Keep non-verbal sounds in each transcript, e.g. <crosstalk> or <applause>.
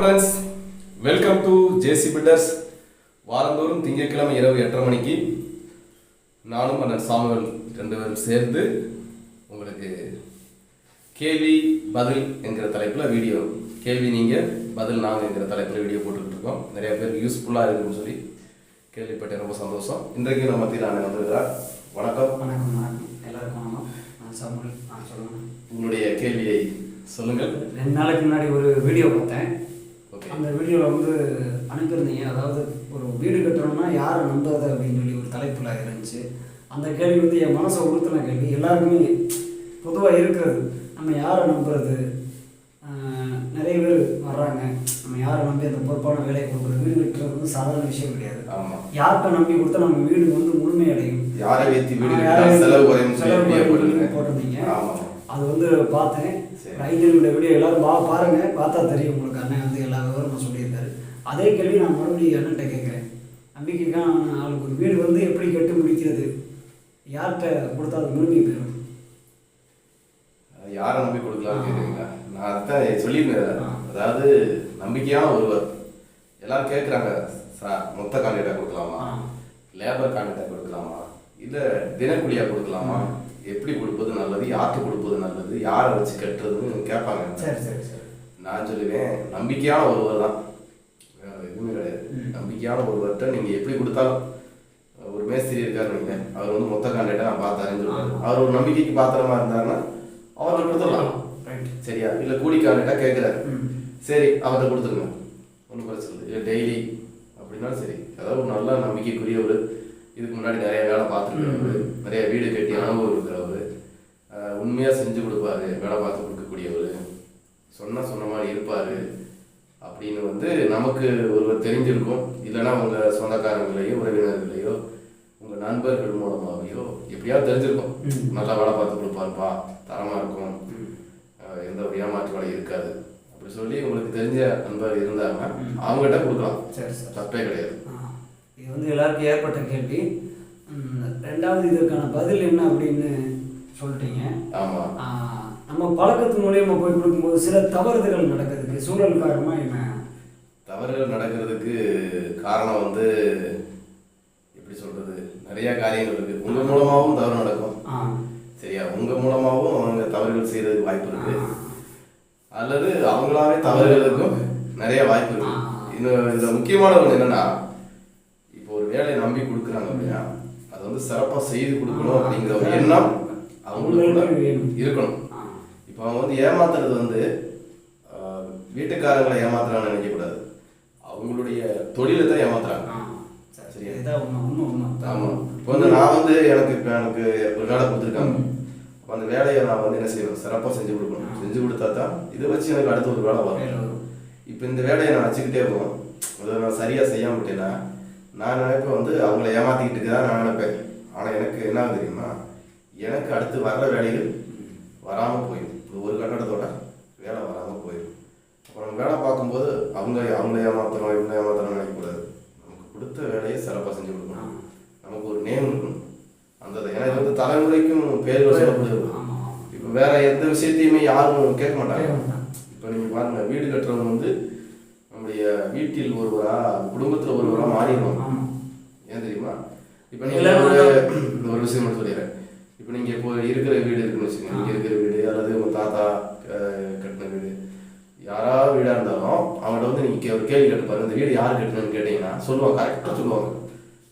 Friends welcome to JC Builders வாரந்தோறும் திங்கட்கிழமை இரவு எட்டரை மணிக்கு நானும் அண்ணன் சாமுவேல் ரெண்டு பேரும் சேர்ந்து உங்களுக்கு கேள்வி பதில் என்கிற தலைப்பில் வீடியோ கேள்வி நீங்கள் பதில் நாங்கள் என்கிற தலைப்பில் வீடியோ போட்டுக்கிட்டு இருக்கோம் நிறைய பேருக்கு யூஸ்ஃபுல்லாக இருக்குன்னு சொல்லி கேள்விப்பட்டேன். ரொம்ப சந்தோஷம். இன்றைக்கு நம்ம மத்தியில் அண்ணன் வந்திருக்கிறார். வணக்கம். வணக்கம் வணக்கம். எல்லாருக்கும் வணக்கம். நான் சாமுல் நான் சொல்லுங்கள் உங்களுடைய கேள்வியை சொல்லுங்கள். ரெண்டு நாளைக்கு முன்னாடி ஒரு வீடியோ பார்த்தேன். அந்த வீடியோவில் வந்து அனுப்பியிருந்தீங்க. அதாவது ஒரு வீடு கட்டணும்னா யாரை நம்புறது அப்படின்னு சொல்லி ஒரு தலைப்பில் இருந்துச்சு. அந்த கேள்வி வந்து என் மனசை உறுத்தின கேள்வி. எல்லாருக்குமே பொதுவாக இருக்கிறது. நம்ம யாரை நம்புறது? நிறைய பேர் வர்றாங்க. நம்ம யாரை நம்பி அந்த பொறுப்பான வேலையை கொடுக்குறது? வீடு கட்டுறது வந்து சாதாரண விஷயம் கிடையாது. யார்கிட்ட நம்பி கொடுத்தா நம்ம வீடு வந்து முழுமையடையும்? யாரை வைத்து வீடு செலவு குறையும். போட்டிருந்தீங்க. அது வந்து பார்த்தேன். ஐந்து நிமிட வீடியோ எல்லாரும் பா பாருங்க. பார்த்தா தெரியும் உங்களுக்கு அண்ணன் வந்து எல்லா விவரமும் சொல்லியிருக்காரு அதே கேள்வி நான் மறுபடியும் அண்ணன்ட்ட கேட்குறேன். நம்பிக்கைக்கான ஆளுக்கு ஒரு வீடு வந்து எப்படி கட்டி முடிக்கிறது? யார்கிட்ட கொடுத்தா அது முழுமை பெறும் யாரை நம்பி கொடுக்கலாம்னு கேட்குறீங்களா? நான் அதான் சொல்லியிருந்தேன். அதாவது நம்பிக்கையான ஒருவர் எல்லாரும் கேட்குறாங்க சார் மொத்த கான்ட்ராக்டாக கொடுக்கலாமா. லேபர் கான்ட்ராக்டாக கொடுக்கலாமா? இல்லை தினக்கூலியாக கொடுக்கலாமா? எப்படி கொடுப்பது நல்லது? யார்கிட்ட கொடுப்பது நல்லது? யாரை வச்சு கட்டுறதுன்னு கேட்பாங்க. சரி சரி சரி. நான் சொல்லுவேன் நம்பிக்கையான ஒருவர் தான் வேற எதுவுமே கிடையாது ம். நம்பிக்கையான ஒருவர்கிட்ட நீங்கள் எப்படி கொடுத்தாலும் ஒரு மேஸ்திரி இருக்காரு நீங்க அவர் வந்து மொத்த கான்ட்ராக்டை நான் பார்த்தாருன்னு சொல்லுவாரு. அவர் ஒரு நம்பிக்கைக்கு பாத்திரமா இருந்தாருன்னா அவர்கிட்ட கொடுத்துடலாம். சரியா? இல்லை கூலி கான்ட்ராக்டாக கேட்குறாரு சரி அவர்கிட்ட கொடுத்துருங்க. ஒன்றும் பிரச்சனை இல்லை. டெய்லி அப்படின்னாலும் சரி. அதாவது ஒரு நல்ல நம்பிக்கைக்குரியவர். இதுக்கு முன்னாடி நிறைய வேலை பார்த்துருக்கிறவர். நிறைய வீடு கட்டி அனுபவம் இருக்கிறவர். உண்மையாக செஞ்சு கொடுப்பாரு. வேலை பார்த்து கொடுக்கக்கூடியவர். சொன்னா சொன்ன மாதிரி இருப்பார். அப்படின்னு வந்து நமக்கு ஒருவர் தெரிஞ்சிருக்கும். இல்லைன்னா உங்கள் சொந்தக்காரங்களையோ உறவினர்களையோ உங்கள் நண்பர்கள் மூலமாகவோ எப்படியாவது தெரிஞ்சிருக்கும். நல்லா வேலை பார்த்து கொடுப்பாருப்பா தரமாக இருக்கும். எந்த ஒரு ஏமாற்று வேலை இருக்காது. அப்படி சொல்லி உங்களுக்கு தெரிஞ்ச நண்பர் இருந்தாங்க. அவங்ககிட்ட கொடுக்கலாம். தப்பே கிடையாது. இது வந்து எல்லாருக்கும் ஏற்பட்ட கேள்வி. ரெண்டாவது இதற்கான பதில் என்ன அப்படின்னு சொல்லிட்டீங்க. ஆமா. ஆ, நம்ம பழக்கத்து மூலியமா போய் கொடுக்கும்போது சில தவறுதல்கள் நடக்கிறதுக்கு சூழல் காரணமா என்ன? தவறுகள் நடக்கிறதுக்கு காரணம் வந்து எப்படி சொல்றது? நிறைய காரியங்கள் இருக்கு. உங்க மூலமாகவும் தவறு நடக்கும். சரியா? உங்க மூலமாகவும் அவங்க தவறுகள் செய்யறதுக்கு வாய்ப்பு ஆ, இருக்கு. அல்லது அவங்களாவே தவறுகளுக்கும் நிறைய வாய்ப்பு இருக்கு. ஆ. இன்னும் இந்த முக்கியமான ஒன்று என்னன்னா இப்போ ஒரு வேலையை நம்பி கொடுக்குறாங்க அப்படின்னா அதை வந்து சிறப்பாக செய்து கொடுக்கணும் அப்படிங்கிற ஒரு எண்ணம் அவங்களுக்குள்ள. இருக்கணும். அவங்க வந்து ஏமாத்துறது வந்து வீட்டுக்காரங்களை ஏமாத்துறான்னு நினைக்கக்கூடாது. அவங்களுடைய தொழிலை தான் ஏமாத்துறாங்க. சரியா? ஆமாம் இப்போ வந்து நான் வந்து எனக்கு இப்போ எனக்கு ஒரு வேலை கொடுத்துருக்காங்க. அப்போ அந்த வேலையை நான் வந்து என்ன செய்யணும் சிறப்பாக செஞ்சு கொடுக்கணும். செஞ்சு கொடுத்தா தான் இதை வச்சு எனக்கு அடுத்த ஒரு வேலை வரும். இப்போ இந்த வேலையை நான் வச்சுக்கிட்டே போவேன். அதை நான் சரியாக செய்யாம விட்டேன்னா நான் நினைப்பேன் வந்து அவங்கள ஏமாத்திக்கிட்டு தான் நான் நினைப்பேன். ஆனால் எனக்கு என்ன தெரியுமா? எனக்கு அடுத்து வர்ற வேலைகள் வராமல் போயிடும். இந்த ஒரு கட்டடத்தோட வேலை வராமல் போயிடும். அப்போ நம்ம வேலை பார்க்கும்போது அவங்க அவங்கள ஏமாத்துறோம் இவங்க ஏமாத்துறோம் நினைக்கக்கூடாது. நமக்கு கொடுத்த வேலையை சிறப்பாக செஞ்சு கொடுக்கணும். நமக்கு ஒரு நேம் இருக்கணும். அந்த ஏன்னா இது வந்து தலைமுறைக்கும் பேர்கள் சொல்லப்படுது. இப்போ வேற எந்த விஷயத்தையுமே யாரும் கேட்க மாட்டாங்க. இப்போ நீங்கள் பாருங்க வீடு கட்டுறவங்க வந்து நம்முடைய வீட்டில் ஒருவரா குடும்பத்தில் ஒருவரா மாறிடுவாங்க. ஏன் தெரியுமா? இப்போ நீங்கள் ஒரு விஷயம் மட்டும் சொல்லிடுறேன். இப்போ நீங்கள் இப்போ இருக்கிற வீடு இருக்குன்னு வச்சுக்கோங்க. நீங்கள் இருக்கிற வீடு அல்லது உங்கள் தாத்தா அஹ், கட்டின வீடு யாராவது வீடாக இருந்தாலும் நீங்கள் ஒரு கேள்வி கேட்டு பாருங்க. இந்த வீடு யார் கட்டினு கேட்டிங்கன்னா சொல்லுவாங்க கரெக்டாக சொல்லுவாங்க.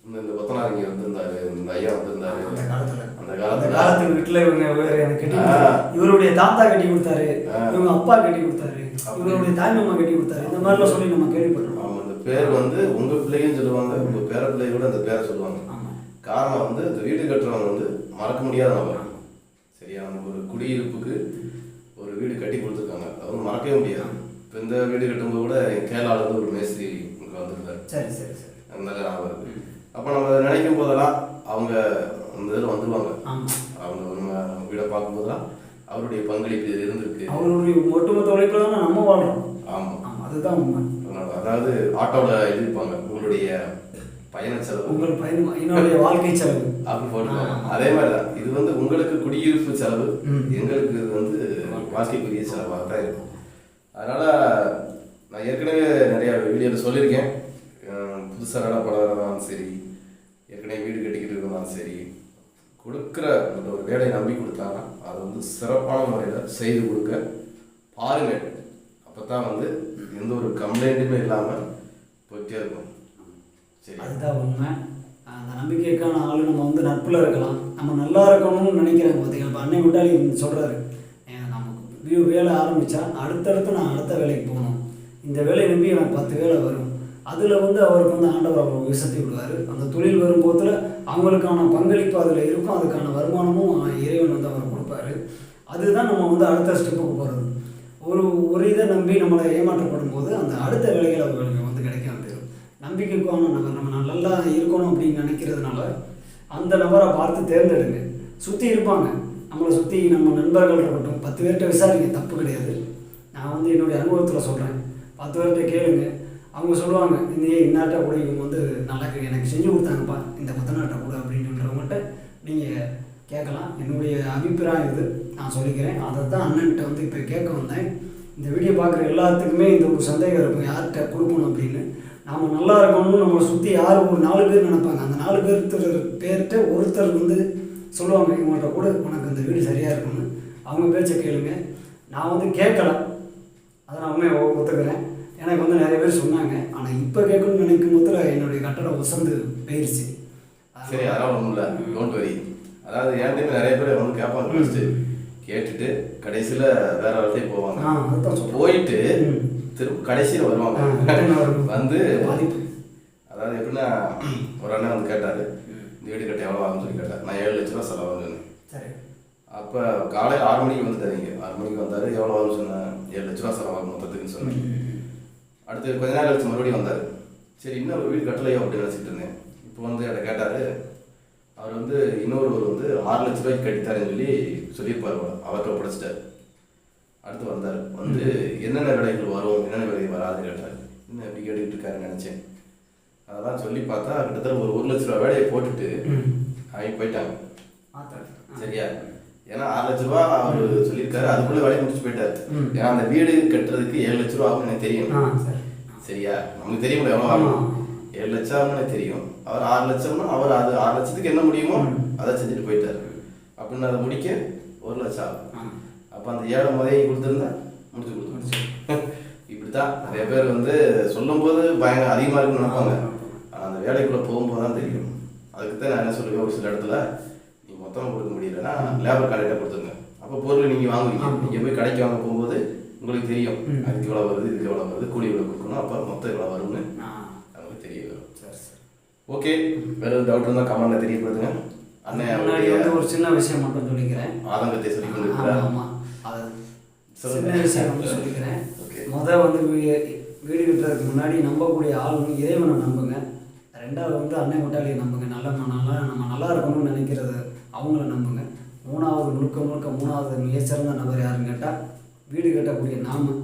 இந்த இந்த கொத்தனார் இங்கே வந்திருந்தாரு இந்த ஐயா வந்திருந்தாரு. அந்த காலத்துல. அந்த அந்த காலத்து வீட்டுல இவங்க வேற எனக்கு கட்டி. இவருடைய தாத்தா கட்டி கொடுத்தாரு. இவங்க அப்பா கட்டி கொடுத்தாரு. இவருடைய தாய் மாமா கட்டி கொடுத்தாரு. இந்த மாதிரிலாம் சொல்லி நம்ம கேள்விப்பட்டிருக்கோம். ஆமாம் இந்த பேர் வந்து உங்கள் பிள்ளையும் சொல்லுவாங்க உங்கள் பேர பிள்ளை கூட அந்த பேரை சொல்லுவாங்க. காரணம் வந்து இந்த வீடு கட்டுறவங்க வந்து மறக்க முடியாத நபர். சரியா? அந்த ஒரு குடியிருப்புக்கு ஒரு வீடு கட்டி கொடுத்துருக்காங்க. அது மறக்கவே முடியாது. இப்போ இந்த வீடு கட்டும்போது கூட கேரளால இருந்து ஒரு மேஸ்திரி இங்கே வந்திருந்தாரு. சரி சரி சரி. அந்த ஞாபகம் இருக்கு. அப்போ நம்ம நினைக்கும் போதெல்லாம் அவங்க அந்த இதில் வந்துருவாங்க. அவங்க நம்ம வீடை பார்க்கும்போதெல்லாம் அவருடைய பங்களிப்பு இது இருந்திருக்கு. அவருடைய ஒட்டுமொத்த உழைப்புல தானே நம்ம வாழ்றோம். ஆமாம் ஆமா அதுதான் உண்மை. அதாவது ஆட்டோவில் எழுதியிருப்பாங்க உங்களுடைய பயண செலவு. உங்கள் பயணம் என்னுடைய வாழ்க்கை செலவு. அப்படி போட்டுருவாங்க. அதே மாதிரி தான் இது வந்து உங்களுக்கு குடியிருப்பு செலவு. எங்களுக்கு இது வந்து வாழ்க்கைக்குரிய செலவாக தான் இருக்கும் அதனால நான் ஏற்கனவே வீடியோவில் சொல்லியிருக்கேன். புதுசாக நட படம் சரி ஏற்கனவே வீடு கட்டிக்கிட்டு இருக்கிறதாலும் சரி கொடுக்குற அந்த ஒரு வேலையை நம்பி கொடுத்தாங்கன்னா அதை வந்து சிறப்பான முறையில் செய்து கொடுக்க பாருங்க அப்போ தான் வந்து எந்த ஒரு கம்ப்ளைண்ட்டுமே இல்லாமல் போயிட்டே இருக்கும். சரி. அதுதான் உண்மை. அந்த நம்பிக்கைக்கான ஆள் நம்ம வந்து நட்பில் இருக்கலாம். நம்ம நல்லா இருக்கணும்னு நினைக்கிறாங்க பார்த்தீங்கன்னா இப்போ அன்னை விட்டாலி சொல்கிறாரு நமக்கு வீ- வேலை ஆரம்பித்தா அடுத்தடுத்து நான் அடுத்த வேலைக்கு போகணும். இந்த வேலையை நம்பி எனக்கு பத்து வேலை வரும். அதில் வந்து அவருக்கு வந்து ஆண்டவர் அவர் விசத்தி விடுவார். அந்த தொழில் வரும்போதில் அவங்களுக்கான பங்களிப்பு அதில் இருக்கும். அதுக்கான வருமானமும் இறைவன் வந்து அவர் கொடுப்பாரு. அதுதான் நம்ம வந்து அடுத்த ஸ்டெப்புக்கு போகிறது ஒரு ஒரு இதை நம்பி நம்மளை ஏமாற்றப்படும் போது அந்த அடுத்த வேலைகள் அவர்களுக்கு வந்து கிடைக்காது நம்பிக்கைக்கான நபர் நம்ம நல்லா இருக்கணும் அப்படின்னு நினைக்கிறதுனால அந்த நபரை பார்த்து தேர்ந்தெடுங்க. சுற்றி இருப்பாங்க. நம்மளை சுற்றி நம்ம நண்பர்கள் இருக்கட்டும் பத்து பேர்கிட்ட விசாரிங்க. தப்பு கிடையாது. நான் வந்து என்னுடைய அனுபவத்தில் சொல்கிறேன் பத்து பேர்கிட்ட கேளுங்க. அவங்க சொல்லுவாங்க இந்த இன்னாட்ட கூட இவங்க வந்து நல்லா எனக்கு செஞ்சு கொடுத்தாங்கப்பா இந்த கொத்தனாட்ட கூட அப்படின்றவங்கள்ட்ட நீங்கள் கேட்கலாம். என்னுடைய அபிப்பிராயம் இது. நான் சொல்லிக்கிறேன். அதை தான் அண்ணன்கிட்ட வந்து இப்போ கேட்க வந்தேன். இந்த வீடியோ பார்க்குற எல்லாத்துக்குமே இந்த ஒரு சந்தேகம் இருக்கும். யார்கிட்ட கொடுக்கணும் அப்படின்னு. நாம் நல்லா இருக்கணும்னு நம்மளை சுற்றி யார் ஒரு நாலு பேர் நினைப்பாங்க. அந்த நாலு பேர் பேர்கிட்ட ஒருத்தர் வந்து சொல்லுவாங்க இவங்கள்ட்ட கூட உனக்கு இந்த வீடு சரியாக இருக்கும்னு. அவங்க பேச்சை கேளுங்க. நான் வந்து கேட்கல. அதை நான் உண்மையை ஒத்துக்கிறேன். எனக்கு வந்து நிறைய பேர் சொன்னாங்க. ஆனால் இப்போ கேட்கணும்னு நினைக்கும் போதுல என்னுடைய கட்டடம் உசந்து போயிருச்சு. சரி அதெல்லாம் ஒன்றும் இல்லை. டோன்ட் வரி அதாவது என்கிட்ட நிறைய பேர் வந்து கேட்பாங்க ஃபஸ்ட்டு கேட்டுட்டு கடைசியில் வேற இடத்துக்கு போவாங்க. போயிட்டு. திரும்ப கடைசியில் வருவாங்க. வந்து அதாவது எப்படின்னா ஒரு அண்ணன் வந்து கேட்டார். இந்த வீடு கட்ட எவ்வளோ ஆகும்னு சொல்லி கேட்டார். நான் ஏழு லட்ச ரூபா செலவாகுன்னு சரி. அப்போ காலையில் ஆறு மணிக்கு வந்துட்டாரு இங்கே. ஆறு மணிக்கு வந்தார். எவ்வளோ ஆகும்னு சொன்னேன் ஏழு லட்ச ரூபா செலவாகும் மொத்தத்துக்குன்னு சொன்னேன். அடுத்து கொஞ்ச நேரம் கழிச்சு மறுபடியும் வந்தார். சரி இன்னும் ஒரு வீடு கட்டலையோ அப்படின்னு நினச்சிட்டு இருந்தேன். இப்போ வந்து என்கிட்ட கேட்டார் அவர் வந்து இன்னொருவர் வந்து ஆறு லட்ச ரூபாய்க்கு கட்டித்தாருன்னு சொல்லி சொல்லியிருப்பார். அவர்கிட்ட ஒப்படைச்சிட்டார் அடுத்து வந்தார். வந்து என்னென்ன விலைகள் வரும் என்னென்ன விலை வராதுன்னு கேட்டார். என்ன எப்படி கேட்டுக்கிட்டு இருக்காருன்னு நினச்சேன். அதெல்லாம் சொல்லி பார்த்தா கிட்டத்தட்ட ஒரு ஒரு லட்ச ரூபா வேலையை போட்டுட்டு அவங்க போயிட்டாங்க. சரியா? ஏன்னா ஆறு லட்ச ரூபா அவர் சொல்லியிருக்காரு. அதுக்குள்ள வேலையை முடிச்சு போயிட்டாரு. ஏன்னா அந்த வீடு கட்டுறதுக்கு ஏழு லட்ச ரூபா ஆகும்னு எனக்கு தெரியும். சரியா? நமக்கு தெரியும்ல எவ்வளோ ஆகும். ஏழு லட்சம் ஆகும்னு எனக்கு தெரியும். அவர் ஆறு லட்சம்னா அவர் அது ஆறு லட்சத்துக்கு என்ன முடியுமோ. அதை செஞ்சுட்டு போயிட்டாரு. அப்படின்னு அதை முடிக்க ஒரு லட்சம் ஆகும். அப்போ அந்த ஏழை முதையை கொடுத்துருந்தா முடிச்சு கொடுத்து <laughs> இப்படித்தான் நிறைய பேர் வந்து சொல்லும்போது பயங்கர அதிகமாக இருக்குன்னு நினைப்பாங்க. ஆனால் அந்த வேலைக்குள்ளே போகும்போது தான் தெரியும். அதுக்கு தான் நான் என்ன சொல்லுவேன் ஒரு சில இடத்துல? மொத்தமாக கொடுக்க முடியலன்னா லேபர் கடையில் கொடுத்துருங்க. அப்போ பொருள் நீங்கள் வாங்குவீங்க. நீங்கள் போய் கடைக்கு வாங்க போகும்போது உங்களுக்கு தெரியும். அதுக்கு இவ்வளோ வருது இதுக்கு எவ்வளோ வருது கூலி இவ்வளோ கொடுக்கணும் அப்போ மொத்தம் இவ்வளோ வரும்னு நமக்கு தெரிய வரும். சரி சரி. ஓகே வேற டவுட் இருந்தால் கமெண்ட்ல தெரியப்படுத்துங்க. அண்ணன் முன்னாடி வந்து ஒரு சின்ன விஷயம் மட்டும் சொல்லிக்கிறேன். ஆதங்கத்தை சொல்லி கொண்டு ஆமா இருக்கிறார் ஆமா. அது. சின்ன விஷயம் வந்து சொல்லிக்கிறேன். ஓகே முத வந்து வீடு கட்டுறதுக்கு முன்னாடி நம்பக்கூடிய ஆள் வந்து இறைவனை நம்புங்க. ரெண்டாவது வந்து அன்னை முட்டாளியை நம்புங்க. நல்ல நல்லா நம்ம நல்லா இருக்கணும்னு நினைக்கிறது அவங்கள நம்புங்க. மூணாவது முழுக்க முழுக்க மூணாவது மிகச்சிறந்த நபர் யாருன்னு கேட்டால் வீடு கட்டக்கூடிய நாம.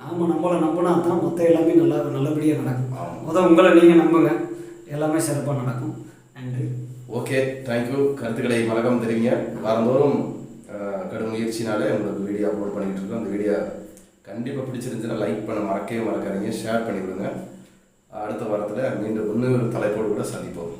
நாம நம்மளை நம்பினா தான் மொத்தம் எல்லாமே நல்லா நல்லபடியாக நடக்கும். ஆமா. முத உங்களை நீங்கள் நம்புங்க. எல்லாமே சிறப்பாக நடக்கும். நன்றி. ஓகே தேங்க்யூ கருத்துக்களை மறக்காம தெரிவிங்க. வாரந்தோறும் கடும் முயற்சினாலே உங்களுக்கு வீடியோ அப்லோட் பண்ணிட்டு இருக்கோம். அந்த வீடியோ கண்டிப்பாக பிடிச்சிருந்துச்சுன்னா லைக் பண்ண மறக்கவே மறக்காதீங்க. ஷேர் பண்ணி விடுங்க அடுத்த வாரத்தில் மீண்டும் இன்னொரு தலைப்போடு கூட சந்திப்போம்.